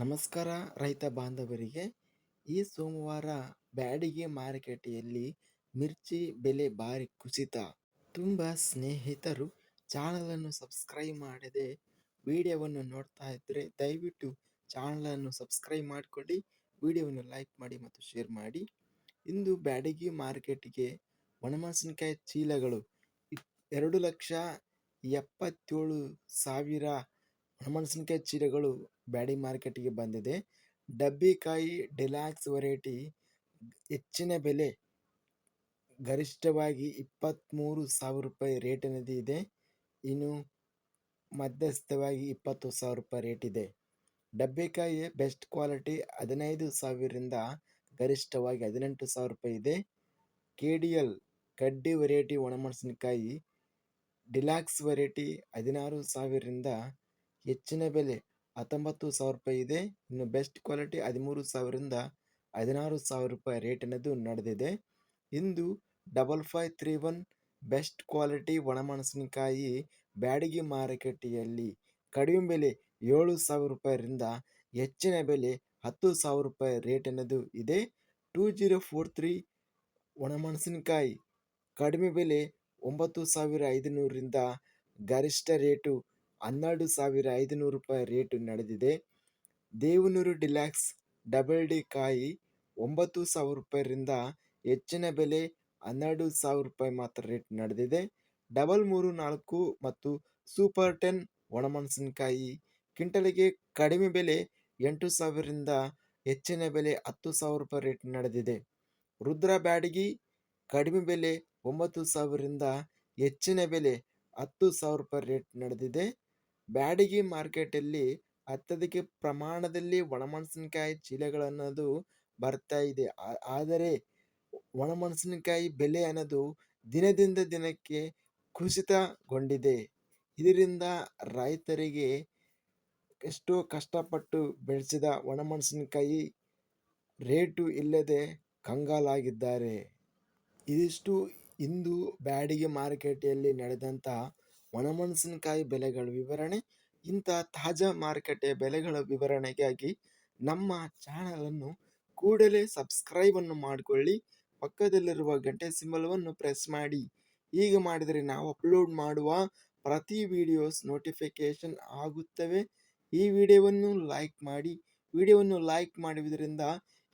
ನಮಸ್ಕಾರ ರೈತ ಬಾಂಧವರಿಗೆ. ಈ ಸೋಮವಾರ ಬ್ಯಾಡಿಗೆ ಮಾರುಕಟ್ಟೆಯಲ್ಲಿ ಮಿರ್ಚಿ ಬೆಲೆ ಭಾರಿ ಕುಸಿತ. ತುಂಬ ಸ್ನೇಹಿತರು ಚಾನಲನ್ನು ಸಬ್ಸ್ಕ್ರೈಬ್ ಮಾಡದೆ ವಿಡಿಯೋವನ್ನು ನೋಡ್ತಾ ಇದ್ದರೆ ದಯವಿಟ್ಟು ಚಾನಲನ್ನು ಸಬ್ಸ್ಕ್ರೈಬ್ ಮಾಡಿಕೊಳ್ಳಿ ವಿಡಿಯೋವನ್ನು ಲೈಕ್ ಮಾಡಿ ಮತ್ತು ಶೇರ್ ಮಾಡಿ. ಇಂದು ಬ್ಯಾಡಗಿ ಮಾರ್ಕೆಟ್ಗೆ ಒಣಮೆಣಸಿನಕಾಯಿ ಚೀಲಗಳು ಎರಡು ಲಕ್ಷ ಎಪ್ಪತ್ತೇಳು ಸಾವಿರ ಒಣಮೆಣಸಿನಕಾಯಿ ಚೀಲಗಳು ಬ್ಯಾಡಿ ಮಾರ್ಕೆಟಿಗೆ ಬಂದಿದೆ. ಡಬ್ಬಿಕಾಯಿ ಡಿಲಾಕ್ಸ್ ವೆರೈಟಿ, ಹೆಚ್ಚಿನ ಬೆಲೆ ಗರಿಷ್ಠವಾಗಿ ಇಪ್ಪತ್ತ್ಮೂರು ಸಾವಿರ ರೂಪಾಯಿ ರೇಟಿನದು ಇದೆ. ಇನ್ನು ಮಧ್ಯಸ್ಥವಾಗಿ ಇಪ್ಪತ್ತು ಸಾವಿರ ರೂಪಾಯಿ ರೇಟ್ ಇದೆ. ಡಬ್ಬಿಕಾಯಿ ಬೆಸ್ಟ್ ಕ್ವಾಲಿಟಿ ಹದಿನೈದು ಸಾವಿರದಿಂದ ಗರಿಷ್ಠವಾಗಿ ಹದಿನೆಂಟು ಸಾವಿರ ರೂಪಾಯಿ ಇದೆ. ಕೆ ಡಿ ಎಲ್ ಕಡ್ಡಿ ವೆರೈಟಿ ಒಣಮೆಣಸಿನಕಾಯಿ ಡಿಲಾಕ್ಸ್ ವೆರೈಟಿ ಹದಿನಾರು ಸಾವಿರದಿಂದ ಹೆಚ್ಚಿನ ಬೆಲೆ ಹತ್ತೊಂಬತ್ತು ಸಾವಿರ ರೂಪಾಯಿ ಇದೆ. ಇನ್ನು ಬೆಸ್ಟ್ ಕ್ವಾಲಿಟಿ ಹದಿಮೂರು ಸಾವಿರದಿಂದ ಹದಿನಾರು ಸಾವಿರ ರೂಪಾಯಿ ರೇಟಿನದು ನಡೆದಿದೆ. ಇಂದು double five three one best quality ಒಣಮೆಣಸಿನಕಾಯಿ Byadgi ಮಾರುಕಟ್ಟೆಯಲ್ಲಿ ಕಡಿಮೆ ಬೆಲೆ ಏಳು ಸಾವಿರ ರೂಪಾಯಿರಿಂದ ಹೆಚ್ಚಿನ ಬೆಲೆ ಹತ್ತು ಸಾವಿರ ರೂಪಾಯಿ ರೇಟ್ ಅನ್ನೋದು ಇದೆ. ಟೂ ಜೀರೋ ಫೋರ್ ತ್ರೀ ಒಣಮೆಣಸಿನಕಾಯಿ ಕಡಿಮೆ ಬೆಲೆ ಒಂಬತ್ತು ಸಾವಿರ ಐದುನೂರರಿಂದ ಗರಿಷ್ಠ ರೇಟು ಹನ್ನೆರಡು ಸಾವಿರ ಐದುನೂರು ರೂಪಾಯಿ ರೇಟು ನಡೆದಿದೆ. ದೇವನೂರು ಡಿಲ್ಯಾಕ್ಸ್ ಡಬಲ್ ಡಿ ಕಾಯಿ ಒಂಬತ್ತು ಸಾವಿರ ರೂಪಾಯಿರಿಂದ ಹೆಚ್ಚಿನ ಬೆಲೆ ಹನ್ನೆರಡು ಸಾವಿರ ರೂಪಾಯಿ ಮಾತ್ರ ರೇಟ್ ನಡೆದಿದೆ. ಡಬಲ್ ಮೂರು ನಾಲ್ಕು ಮತ್ತು ಸೂಪರ್ ಟೆನ್ ಒಣಮೆಣಸಿನಕಾಯಿ ಕ್ವಿಂಟಲಿಗೆ ಕಡಿಮೆ ಬೆಲೆ ಎಂಟು ಸಾವಿರದಿಂದ ಹೆಚ್ಚಿನ ಬೆಲೆ ಹತ್ತು ಸಾವಿರ ರೂಪಾಯಿ ರೇಟ್ ನಡೆದಿದೆ. ರುದ್ರ ಬ್ಯಾಡಗಿ ಕಡಿಮೆ ಬೆಲೆ ಒಂಬತ್ತು ಸಾವಿರದಿಂದ ಹೆಚ್ಚಿನ ಬೆಲೆ ಹತ್ತು ಸಾವಿರ ರೂಪಾಯಿ ರೇಟ್ ನಡೆದಿದೆ. ಬ್ಯಾಡಗಿ ಮಾರ್ಕೆಟಲ್ಲಿ ಅತ್ಯಧಿಕ ಪ್ರಮಾಣದಲ್ಲಿ ಒಣಮೆಣಸಿನಕಾಯಿ ಚೀಲಗಳನ್ನೋದು ಬರ್ತಾ ಇದೆ. ಆದರೆ ಒಣಮೆಣಸಿನಕಾಯಿ ಬೆಲೆ ಅನ್ನೋದು ದಿನದಿಂದ ದಿನಕ್ಕೆ ಕುಸಿತಗೊಂಡಿದೆ. ಇದರಿಂದ ರೈತರಿಗೆ ಎಷ್ಟೋ ಕಷ್ಟಪಟ್ಟು ಬೆಳೆಸಿದ ಒಣಮೆಣಸಿನಕಾಯಿ ರೇಟು ಇಲ್ಲದೆ ಕಂಗಾಲಾಗಿದ್ದಾರೆ. ಇದಿಷ್ಟು ಇಂದು ಬ್ಯಾಡಿಗೆ ಮಾರುಕಟ್ಟೆಯಲ್ಲಿ ನಡೆದಂಥ ಒಣಮೆಣಸಿನಕಾಯಿ ಬೆಲೆಗಳ ವಿವರಣೆ, ಇಂಥ ತಾಜಾ ಮಾರುಕಟ್ಟೆ ಬೆಲೆಗಳ ವಿವರಣೆಗಾಗಿ ನಮ್ಮ ಚಾನಲನ್ನು ಕೂಡಲೇ ಸಬ್ಸ್ಕ್ರೈಬನ್ನು ಮಾಡಿಕೊಳ್ಳಿ. ಪಕ್ಕದಲ್ಲಿರುವ ಗಂಟೆ ಸಿಂಬಲವನ್ನು ಪ್ರೆಸ್ ಮಾಡಿ. ಈಗ ಮಾಡಿದರೆ ನಾವು ಅಪ್ಲೋಡ್ ಮಾಡುವ ಪ್ರತಿ ವಿಡಿಯೋಸ್ ನೋಟಿಫಿಕೇಷನ್ ಆಗುತ್ತವೆ. ಈ ವಿಡಿಯೋವನ್ನು ಲೈಕ್ ಮಾಡಿ. ವಿಡಿಯೋವನ್ನು ಲೈಕ್ ಮಾಡುವುದರಿಂದ